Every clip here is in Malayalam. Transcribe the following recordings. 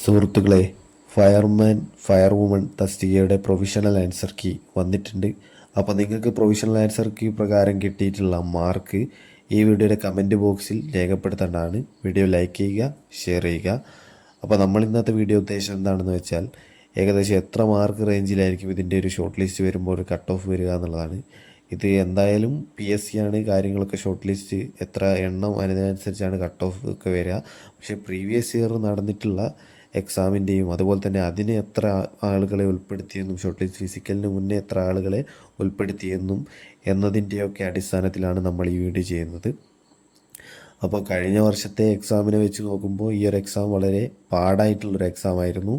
സുഹൃത്തുക്കളെ ഫയർമാൻ ഫയർ വുമൺ തസ്തികയുടെ പ്രൊവിഷണൽ ആൻസർ കീ വന്നിട്ടുണ്ട്. അപ്പോൾ നിങ്ങൾക്ക് പ്രൊവിഷണൽ ആൻസർ കീ പ്രകാരം കിട്ടിയിട്ടുള്ള മാർക്ക് ഈ വീഡിയോയുടെ കമന്റ് ബോക്സിൽ രേഖപ്പെടുത്തേണ്ടതാണ്. വീഡിയോ ലൈക്ക് ചെയ്യുക ഷെയർ ചെയ്യുക. അപ്പോൾ നമ്മൾ ഇന്നത്തെ വീഡിയോ ഉദ്ദേശം എന്താണെന്ന് വെച്ചാൽ ഏകദേശം എത്ര മാർക്ക് റേഞ്ചിലായിരിക്കും ഇതിന്റെ ഒരു ഷോർട്ട് ലിസ്റ്റ് വരുമ്പോൾ ഒരു കട്ട് ഓഫ് വരിക എന്നുള്ളതാണ്. ഇത് എന്തായാലും പി എസ് സി ആണ് കാര്യങ്ങളൊക്കെ ഷോർട്ട് ലിസ്റ്റ് എത്ര എണ്ണം അതിനനുസരിച്ചാണ് കട്ട് ഓഫ് ഒക്കെ വരിക. പക്ഷേ പ്രീവിയസ് ഇയർ നടന്നിട്ടുള്ള എക്സാമിന്റെയും അതുപോലെ തന്നെ അതിന് എത്ര ആളുകളെ ഉൾപ്പെടുത്തിയെന്നും ഷോർട്ട് ലിസ്റ്റ് ഫിസിക്കലിന് മുന്നേ എത്ര ആളുകളെ ഉൾപ്പെടുത്തിയെന്നും എന്നതിന്റെയൊക്കെ അടിസ്ഥാനത്തിലാണ് നമ്മൾ ഈ വീഡിയോ ചെയ്യുന്നത്. അപ്പോൾ കഴിഞ്ഞ വർഷത്തെ എക്സാമിനെ വെച്ച് നോക്കുമ്പോൾ ഈ ഒരു എക്സാം വളരെ പാടായിട്ടുള്ളൊരു എക്സാം ആയിരുന്നു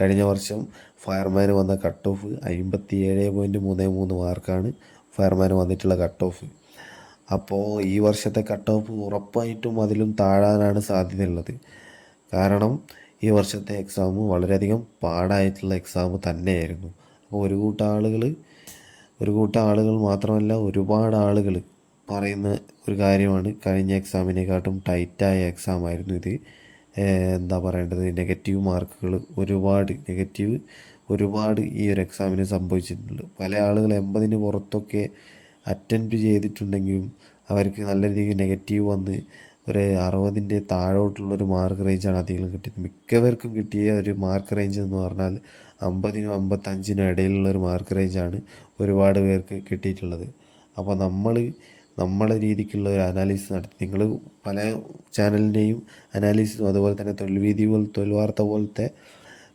കഴിഞ്ഞ വർഷം ഫയർമാൻ വന്ന കട്ട് ഓഫ് അമ്പത്തി ഏഴ് പോയിന്റ് മൂന്ന് മൂന്ന് മാർക്കാണ് ഫയർമാൻ വന്നിട്ടുള്ള കട്ട് ഓഫ് അപ്പോൾ ഈ വർഷത്തെ കട്ട് ഓഫ് ഉറപ്പായിട്ടും അതിലും താഴാനാണ് സാധ്യതയുള്ളത്. കാരണം ഈ വർഷത്തെ എക്സാം വളരെയധികം പാടായിട്ടുള്ള എക്സാം തന്നെയായിരുന്നു. അപ്പോൾ ഒരു കൂട്ടം ആളുകൾ ഒരു കൂട്ടം ആളുകൾ മാത്രമല്ല ഒരുപാട് ആളുകൾ പറയുന്ന ഒരു കാര്യമാണ്. കഴിഞ്ഞ എക്സാമിനെക്കാട്ടും ടൈറ്റായ എക്സാം ആയിരുന്നു ഇത്. എന്താ പറയേണ്ടത്? നെഗറ്റീവ് മാർക്കുകൾ ഒരുപാട് നെഗറ്റീവ് ഒരുപാട് ഈ ഒരു എക്സാമിന് സംഭവിച്ചിട്ടുണ്ട്. പല ആളുകൾ എൺപതിന് പുറത്തൊക്കെ അറ്റൻഡ് ചെയ്തിട്ടുണ്ടെങ്കിലും അവർക്ക് നല്ല രീതിയിൽ നെഗറ്റീവ് വന്ന് ഒരു അറുപതിന്റെ താഴോട്ടുള്ളൊരു മാർക്ക് റേഞ്ചാണ് അധികം കിട്ടിയത്. മിക്കവർക്കും കിട്ടിയ ഒരു മാർക്ക് റേഞ്ച് എന്ന് പറഞ്ഞാൽ അമ്പതിനും അമ്പത്തഞ്ചിനും ഇടയിലുള്ള ഒരു മാർക്ക് റേഞ്ചാണ് ഒരുപാട് പേർക്ക് കിട്ടിയിട്ടുള്ളത്. അപ്പോൾ നമ്മൾ നമ്മളെ രീതിക്കുള്ള ഒരു അനാലിസിസ് നടത്തി. നിങ്ങൾ പല ചാനലിന്റെയും അനാലിസിസും അതുപോലെ തന്നെ തൊഴിൽവീതി പോലെ തൊഴിൽ വാർത്ത പോലത്തെ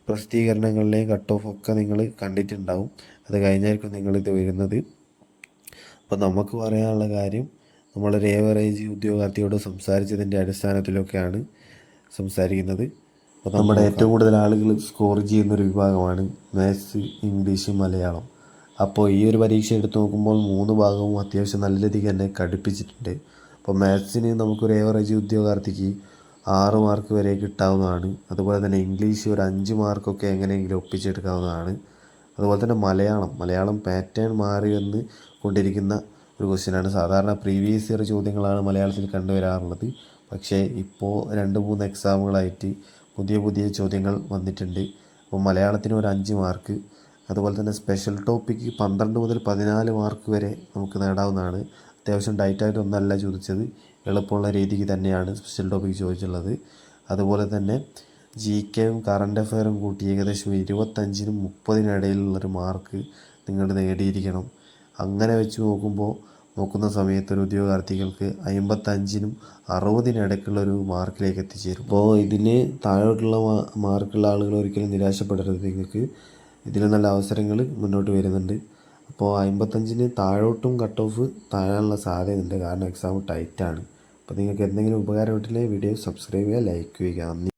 പ്രസിദ്ധീകരണങ്ങളിലെയും കട്ട് ഓഫ് ഒക്കെ നിങ്ങൾ കണ്ടിട്ടുണ്ടാവും. അത് കഴിഞ്ഞായിരിക്കും നിങ്ങളിത് വരുന്നത്. അപ്പോൾ നമുക്ക് പറയാനുള്ള കാര്യം നമ്മളൊരു ഏവറേജ് ഉദ്യോഗാർത്ഥിയോട് സംസാരിച്ചതിന്റെ അടിസ്ഥാനത്തിലൊക്കെയാണ് സംസാരിക്കുന്നത്. അപ്പോൾ നമ്മുടെ ഏറ്റവും കൂടുതൽ ആളുകൾ സ്കോർ ചെയ്യുന്നൊരു വിഭാഗമാണ് മാത്സ് ഇംഗ്ലീഷ് മലയാളം. അപ്പോൾ ഈ ഒരു പരീക്ഷ എടുത്ത് നോക്കുമ്പോൾ മൂന്ന് ഭാഗവും അത്യാവശ്യം നല്ല രീതിക്ക് തന്നെ കടുപ്പിച്ചിട്ടുണ്ട് അപ്പോൾ മാത്സിന് നമുക്കൊരു ഏവറേജ് ഉദ്യോഗാർത്ഥിക്ക് ആറ് മാർക്ക് വരെ കിട്ടാവുന്നതാണ്. അതുപോലെ തന്നെ ഇംഗ്ലീഷ് ഒരു അഞ്ച് മാർക്കൊക്കെ എങ്ങനെയെങ്കിലും ഒപ്പിച്ചെടുക്കാവുന്നതാണ്. അതുപോലെ തന്നെ മലയാളം മലയാളം പാറ്റേൺ മാറി വന്ന് കൊണ്ടിരിക്കുന്ന ഒരു ക്വസ്റ്റ്യനാണ് സാധാരണ പ്രീവിയസ് ഇയർ ചോദ്യങ്ങളാണ് മലയാളത്തിൽ കണ്ടുവരാറുള്ളത്. പക്ഷേ ഇപ്പോൾ രണ്ട് മൂന്ന് എക്സാമുകളായിട്ട് പുതിയ പുതിയ ചോദ്യങ്ങൾ വന്നിട്ടുണ്ട്. അപ്പോൾ മലയാളത്തിന് ഒരു അഞ്ച് മാർക്ക് അതുപോലെ തന്നെ സ്പെഷ്യൽ ടോപ്പിക്ക് പന്ത്രണ്ട് മുതൽ പതിനാല് മാർക്ക് വരെ നമുക്ക് നേടാവുന്നതാണ്. അത്യാവശ്യം ഡയറ്റായിട്ടൊന്നല്ല ചോദിച്ചത്. എളുപ്പമുള്ള രീതിക്ക് തന്നെയാണ് സ്പെഷ്യൽ ടോപ്പിക്ക് ചോദിച്ചിട്ടുള്ളത്. അതുപോലെ തന്നെ ജി കെയും കറണ്ട് അഫെയറും കൂട്ടി ഏകദേശം ഇരുപത്തഞ്ചിനും മുപ്പതിനും ഇടയിലുള്ളൊരു മാർക്ക് നിങ്ങൾ നേടിയിരിക്കണം. അങ്ങനെ വെച്ച് നോക്കുമ്പോൾ നോക്കുന്ന സമയത്ത് ഒരു ഉദ്യോഗാർത്ഥികൾക്ക് അമ്പത്തഞ്ചിനും അറുപതിനിടയ്ക്കുള്ള ഒരു മാർക്കിലേക്ക് എത്തിച്ചേരും. അപ്പോൾ ഇതിന് താഴോട്ടുള്ള മാർക്കുള്ള ആളുകൾ ഒരിക്കലും നിരാശപ്പെടരുത്. നിങ്ങൾക്ക് ഇതിൽ നല്ല അവസരങ്ങൾ മുന്നോട്ട് വരുന്നുണ്ട്. അപ്പോൾ അമ്പത്തഞ്ചിന് താഴോട്ടും കട്ട് ഓഫ് താഴാനുള്ള സാധ്യതയുണ്ട് കാരണം എക്സാം ടൈറ്റാണ് അപ്പോൾ നിങ്ങൾക്ക് എന്തെങ്കിലും ഉപകാരപ്പെട്ടില്ലേ വീഡിയോ സബ്സ്ക്രൈബ് ചെയ്യുക ലൈക്ക് ചെയ്യുക. നന്ദി.